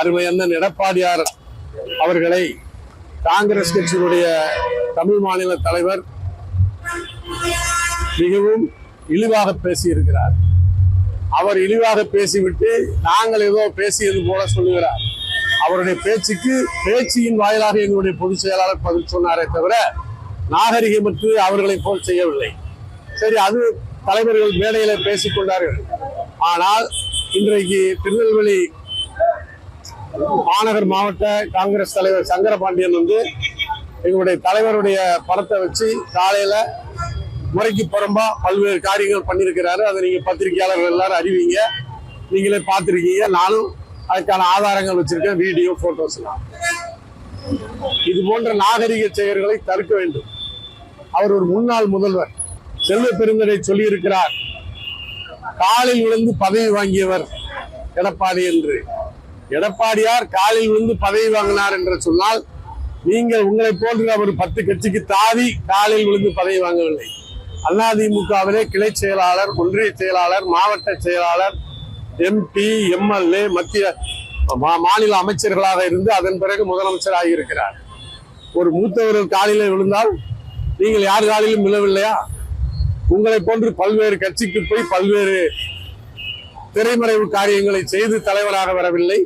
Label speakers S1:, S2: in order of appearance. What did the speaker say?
S1: அருமை அண்ணன் எடப்பாடியார் அவர்களை காங்கிரஸ் கட்சியினுடைய தமிழ் மாநில தலைவர் மிகவும் இழிவாக பேசியிருக்கிறார். அவர் இழிவாக பேசிவிட்டு நாங்கள் ஏதோ பேசியது போல சொல்லுகிறார். அவருடைய பேச்சுக்கு பேச்சியின் வாயிலாக எங்களுடைய பொதுச் செயலாளர் பதில் சொன்னாரே தவிர நாகரிகமற்று அவர்களை போல் செய்யவில்லை. சரி அது தலைவர்கள் மேடையில பேசிக் கொண்டார்கள். ஆனால் இன்றைக்கு திருநெல்வேலி மாநகர் மாவட்ட காங்கிரஸ் தலைவர் சங்கரபாண்டியன் வந்து எங்களுடைய தலைவருடைய படத்தை வச்சு காலையில முறைக்கு புறம்பா பல்வேறு காரியங்கள் பண்ணியிருக்கிறாரு. அதை நீங்க பத்திரிகையாளர்கள் எல்லாரும் அறிவிங்க. நீங்களே பார்த்துருக்கீங்க. நானும் அதுக்கான ஆதாரங்கள் வச்சிருக்கேன். வீடியோ போட்டோஸ்லாம் இது போன்ற நாகரிக செயல்களை தடுக்க வேண்டும். அவர் ஒரு முன்னாள் முதல்வர். செல்வ பெருந்தரை சொல்லியிருக்கிறார். காலில் விழுந்து பதவி வாங்கியவர் எடப்பாடி என்று. எடப்பாடியார் காலில் விழுந்து பதவி வாங்கினார் என்று சொன்னால் நீங்கள் உங்களை போன்ற ஒரு பத்து கட்சிக்கு தாவி காலில் விழுந்து பதவி வாங்கவில்லை. அதிமுகவிலே கிளை செயலாளர் ஒன்றிய செயலாளர் மாவட்ட செயலாளர் எம்பி எம்எல்ஏ மத்திய மா- மாநில அமைச்சர்களாக இருந்து அதன் பிறகு முதலமைச்சராக இருக்கிறார். ஒரு மூத்தவர்கள் காலிலே விழுந்தால் நீங்கள் யார் காலிலும் விழவில்லையா? உங்களை போன்று பல்வேறு கட்சிக்கு போய் பல்வேறு திரைமறைவு காரியங்களை செய்து தலைவராக வரவில்லை.